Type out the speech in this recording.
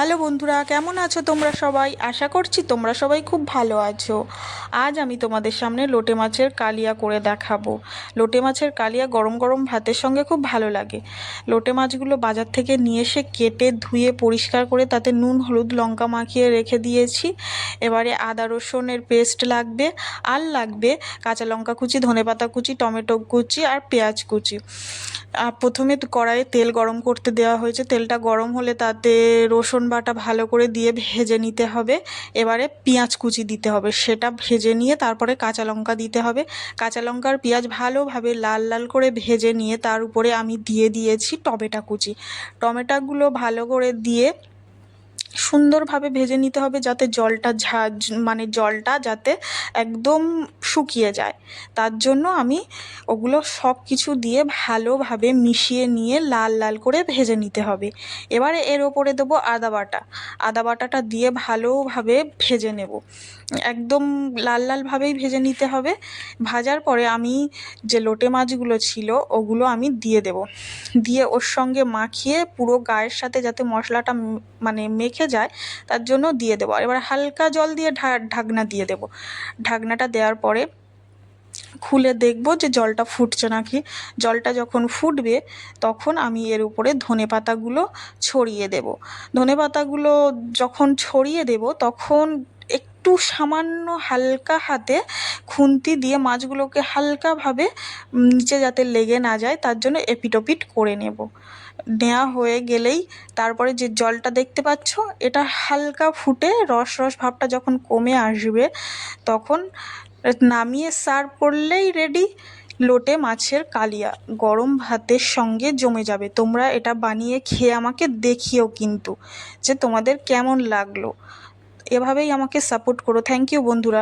Hello বন্ধুরা, কেমন আছো তোমরা সবাই? আশা করছি তোমরা সবাই খুব ভালো আছো। আজ আমি তোমাদের সামনে লোটে মাছের কালিয়া করে দেখাবো। লোটে মাছের কালিয়া গরম গরম ভাতের সঙ্গে খুব ভালো লাগে। লোটে মাছগুলো বাজার থেকে নিয়ে এসে কেটে ধুয়ে পরিষ্কার করে তাতে নুন, হলুদ, লঙ্কা মাখিয়ে রেখে দিয়েছি। এবারে আদা, রসুনের পেস্ট লাগবে, আর লাগবে কাঁচা লঙ্কা কুচি ধনেপাতা কুচি, টমেটো কুচি আর পেঁয়াজ কুচি। আর প্রথমে কড়াইয়ে তেল গরম করতে দেওয়া হয়েছে। তেলটা গরম হলে তাতে রসুন বাটা ভালো করে দিয়ে ভেজে নিতে হবে। এবারে পেঁয়াজ কুচি দিতে হবে। সেটা ভেজে নিয়ে তারপরে কাঁচা লঙ্কা দিতে হবে। কাঁচা লঙ্কার পেঁয়াজ ভালোভাবে লাল লাল করে ভেজে নিয়ে তার উপরে আমি দিয়ে দিয়েছি টমেটো কুচি। টমেটোগুলো ভালো করে দিয়ে সুন্দরভাবে ভেজে নিতে হবে যাতে জলটা ঝা মানে জলটা যাতে একদম শুকিয়ে যায়। তার জন্য আমি ওগুলো সব কিছু দিয়ে ভালোভাবে মিশিয়ে নিয়ে লাল লাল করে ভেজে নিতে হবে। এবারে এর ওপরে দেবো আদা বাটা। আদা বাটাটা দিয়ে ভালোভাবে ভেজে নেব। একদম লাল লালভাবেই ভেজে নিতে হবে। ভাজার পরে আমি যে লোটে মাছগুলো ছিল, ওগুলো আমি দিয়ে দেব। দিয়ে ওর সঙ্গে মাখিয়ে পুরো গায়ের সাথে যাতে মশলাটা মানে মেখে যায়, তার জন্য দিয়ে দেবো। এবার হালকা জল দিয়ে ঢাকনা দিয়ে দেবো। ঢাকনাটা দেওয়ার পরে খুলে দেখব যে জলটা ফুটছে নাকি। জলটা যখন ফুটবে, তখন আমি এর উপরে ধনে পাতাগুলো ছড়িয়ে দেব। ধনে পাতাগুলো যখন ছড়িয়ে দেব, তখন একটু সামান্য হালকা হাতে খুন্তি দিয়ে মাছগুলোকে হালকাভাবে নিচে যাতে লেগে না যায়, তার জন্য এপিটোপিট করে নেব। নেওয়া হয়ে গেলেই তারপরে যে জলটা দেখতে পাচ্ছ, এটা হালকা ফুটে রস রস ভাবটা যখন কমে আসবে, তখন নামিয়ে সার্ভ করলেই রেডি লোটে মাছের কালিয়া, গরম ভাতের সঙ্গে জমে যাবে। তোমরা এটা বানিয়ে খেয়ে আমাকে দেখিও কিন্তু যে তোমাদের কেমন লাগল। এভাবেই আমাকে সাপোর্ট করো। থ্যাংক ইউ বন্ধুরা।